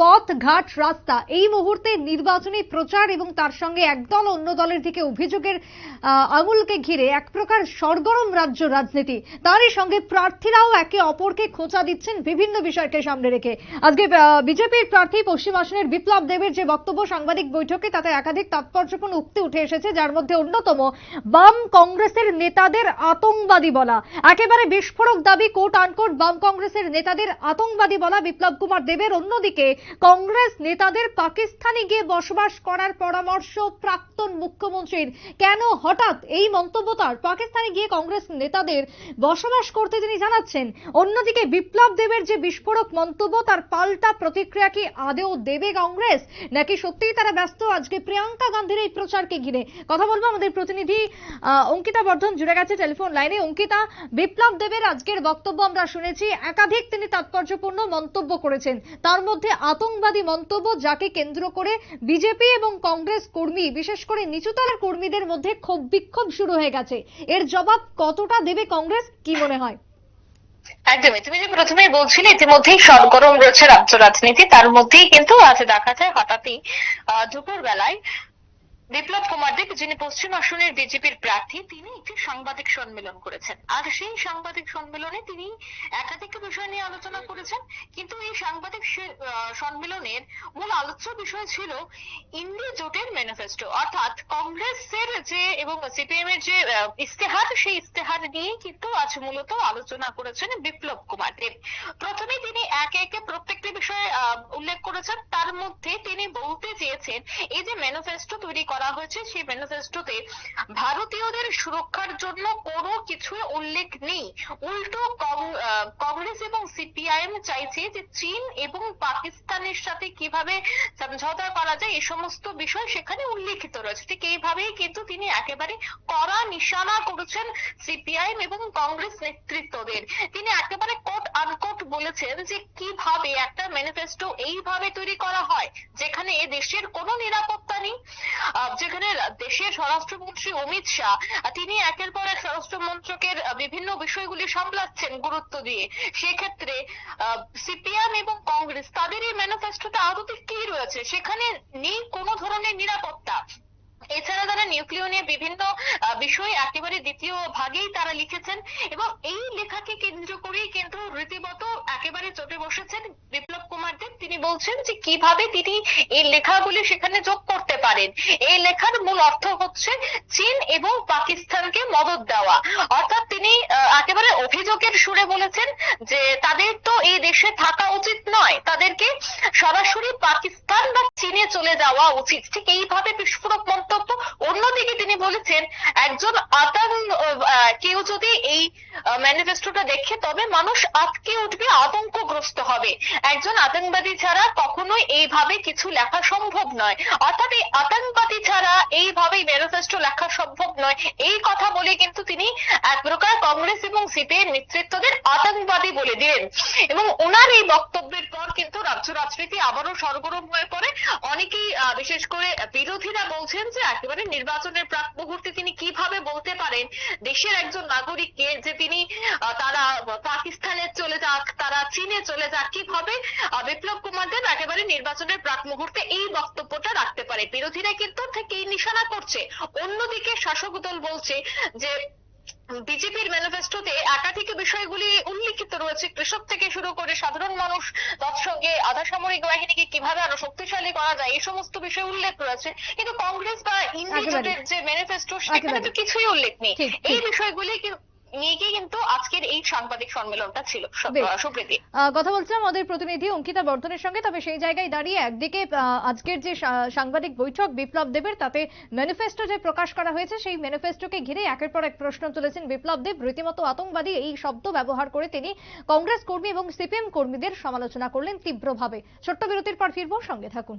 পথ ঘাট রাস্তা। এই মুহূর্তে নির্বাচনী প্রচার এবং তার সঙ্গে একদল অন্য দলের দিকে অভিযোগের আঙুলকে ঘিরে এক প্রকার সরগরম রাজ্য রাজনীতি। তারই সঙ্গে প্রার্থীরাও একে অপরকে খোঁচা দিচ্ছেন বিভিন্ন বিষয়কে সামনে রেখে। আজকে বিজেপির প্রার্থী পশ্চিম আসনের বিপ্লব দেবের যে বক্তব্য সাংবাদিক বৈঠকে, তাতে একাধিক তাৎপর্যপূর্ণ উক্তি উঠে এসেছে, যার মধ্যে অন্যতম, বাম কংগ্রেসের নেতাদের আতঙ্কবাদী বলা। একেবারে বিস্ফোরক দাবি কোট আনকোট বাম কংগ্রেসের নেতাদের আতঙ্কবাদী বলা বিপ্লব কুমার দেবের। অন্যদিকে কংগ্রেস নেতাদের পাকিস্তানে গিয়ে বসবাস করার পরামর্শ প্রাক্তন মুখ্যমন্ত্রীর। কেন হঠাৎ এই মন্তব্য তার? পাকিস্তানে গিয়ে কংগ্রেস নেতাদের বসবাস করতে তিনি জানাচ্ছেন, অন্যদিকে বিপ্লব দেবের যে বিস্ফোরক মন্তব্য, তার পাল্টা প্রতিক্রিয়া কি আদেও দেবে কংগ্রেস? নাকি সত্যিই তারা ব্যস্ত? আজকে প্রিয়াঙ্কা গান্ধীর এই প্রচারকে ঘিরে কথা বলব আমাদের প্রতিনিধি অঙ্কিতা বর্ধন জুড়ে গেছে টেলিফোন লাইনে। অঙ্কিতা, বিপ্লব দেবের আজকের বক্তব্য আমরা শুনেছি, একাধিক তিনি তাৎপর্যপূর্ণ মন্তব্য করেছেন। তার মধ্যে আতঙ্কবাদী মন্তব্য যাকে কেন্দ্র করে বিজেপি এবং কংগ্রেস কর্মী, বিশেষ করে নিচুতলার কর্মীদের মধ্যে ক্ষোভ বিক্ষোভ শুরু হয়ে গেছে। এর জবাব কতটা দেবে কংগ্রেস, কি মনে হয়? একদমই। তুমি যে প্রথমে বলছিলে, ইতিমধ্যেই সরগরম রয়েছে রাজ্য রাজনীতি, তার মধ্যেই কিন্তু আজ দেখা যায় হঠাৎই দুপুর বেলায় বিপ্লব কুমার দেব যিনি পশ্চিম আসনের বিজেপির প্রার্থী, তিনি একটি সাংবাদিক সম্মেলন করেছেন। আর সেই সাংবাদিক সম্মেলনে তিনি একাধিক বিষয় নিয়ে আলোচনা করেছেন, কিন্তু এই সাংবাদিক সম্মেলনের মূল আলোচ্য বিষয় ছিল ইন্ডি জোটের ম্যানিফেস্টো, অর্থাৎ কংগ্রেসের যে এবং সিপিএম এর যে ইস্তেহার সেই ইস্তেহার নিয়ে কিন্তু আজ মূলত আলোচনা করেছেন বিপ্লব কুমার দেব। প্রথমে তিনি একে একে প্রত্যেকটি বিষয়ে উল্লেখ করেছেন, তার মধ্যে তিনি চেয়েছেন। এই যে ম্যানিফেস্টো তৈরি করা হয়েছে, সেই ম্যানিফেস্টোতে ভারতীয়দের সুরক্ষার জন্য কোনো কিছুই উল্লেখ নেই। উল্টো কংগ্রেস এবং সিপিআইএম চাইছে যে চীন এবং পাকিস্তানের সাথে কীভাবে সমঝোতা করা যায় এই সমস্ত বিষয় সেখানে উল্লেখিত রয়েছে। ঠিক এইভাবেই কিন্তু তিনি একেবারে কড়া নিশানা করেছেন সিপিআইএম এবং কংগ্রেস নেতৃত্বদের। তিনি একেবারে কোট আনকোট বলেছেন যে কীভাবে একটা ম্যানিফেস্টো এইভাবে তৈরি করা হয়, যেখানে দেশের কোনো নিরাপত্তা নেই। যেখানে দেশের স্বরাষ্ট্রমন্ত্রী অমিত শাহ তিনি একের পর এক স্বরাষ্ট্র মন্ত্রকের বিভিন্ন বিষয়গুলি সামলাচ্ছেন গুরুত্ব দিয়ে। সেক্ষেত্রে সিপিএম এবং কংগ্রেস, তাদের এই ম্যানিফেস্টোতে আদতে কি রয়েছে? সেখানে নেই কোনো ধরনের নিরাপত্তা। এছাড়া তারা নিউক্লিয় নিয়ে বিভিন্ন বিষয় একেবারে দ্বিতীয় ভাগেই তারা লিখেছেন এবং এই লেখাকে কেন্দ্র করেই কিন্তু রীতিমতো একেবারে চটে বসেছেন বিপ্লব কুমার দেব। তিনি বলছেন যে কীভাবে তিনি এই লেখাগুলি সেখানে যোগ করতে পারেন। এই লেখার মূল অর্থ হচ্ছে চীন এবং পাকিস্তানকে মদত দেওয়া। অর্থাৎ তিনি একেবারে অভিযোগের সুরে বলেছেন যে তাদের তো এই দেশে থাকা উচিত নয়। তাদেরকে সরাসরি পাকিস্তান বা চীনে চলে যাওয়া উচিত। ঠিক এইভাবে বিস্ফোরক মন্তব্য অন্যদিকে তিনি বলেছেন একজন আহ, কেউ যদি এই ম্যানিফেস্টোটা দেখে তবে মানুষ আটকে উঠবে আতঙ্কগ্রস্ত হবে। একজন আতঙ্কবাদী ছাড়া কখনোই এইভাবে কিছু লেখা সম্ভব নয়। অর্থাৎ এই আতঙ্কবাদী ছাড়া এইভাবে ম্যানিফেস্টো লেখা সম্ভব নয়। এই কথা বলে কিন্তু তিনি এক প্রকার কংগ্রেস এবং সিপিএম নেতৃত্বদের আতঙ্কবাদী বলে দিলেন। এবং ওনার এই বক্তব্যের পর কিন্তু রাজ্য রাজনীতি আবারও সরগরম হয়ে পড়ে। অনেকেই বিশেষ করে বিরোধীরা বলছেন যে একেবারে নির্বাচনের প্রাক মুহূর্তে তিনি দেশের একজন নাগরিককে যে তিনি তারা পাকিস্তানে চলে যাক, তারা চীনে চলে যাক, কীভাবে? বিপ্লব কুমার দেব একেবারে নির্বাচনের প্রাক মুহূর্তে এই বক্তব্যটা রাখতে পারে। বিরোধীরা কিন্তু থেকেই এই নিশানা করছে। অন্যদিকে শাসক দল বলছে যে বিজেপির ম্যানিফেস্টোতে একাধিক বিষয়গুলি উল্লিখিত রয়েছে। কৃষক থেকে শুরু করে সাধারণ মানুষ তৎসঙ্গে আধা সামরিক বাহিনীকে কীভাবে আরও শক্তিশালী করা যায় এই সমস্ত বিষয় উল্লেখ রয়েছে। কিন্তু কংগ্রেস বা ইন্ডিপেন্ডেন্ট যে ম্যানিফেস্টো সেখানে তো কিছুই উল্লেখ নেই। এই বিষয়গুলি নিয়ে গিয়ে কিন্তু আজকের এই সাংবাদিক সম্মেলনটা ছিল সুপ্রীতি। কথা বলছিলাম আমাদের প্রতিনিধি অঙ্কিতা বর্ধনের সঙ্গে তবে সেই জায়গায় দাঁড়িয়ে একদিকে আজকের যে সাংবাদিক বৈঠক বিপ্লব দেবের তাতে ম্যানিফেস্টো যে প্রকাশ করা হয়েছে সেই ম্যানিফেস্টোকে ঘিরে একের পর এক প্রশ্ন তুলেছেন বিপ্লব দেব। রীতিমতো আতঙ্কবাদী এই শব্দ ব্যবহার করে তিনি কংগ্রেস কর্মী এবং সিপিএম কর্মীদের সমালোচনা করলেন তীব্রভাবে। ছোট্ট বিরতির পর ফিরবো সঙ্গে থাকুন।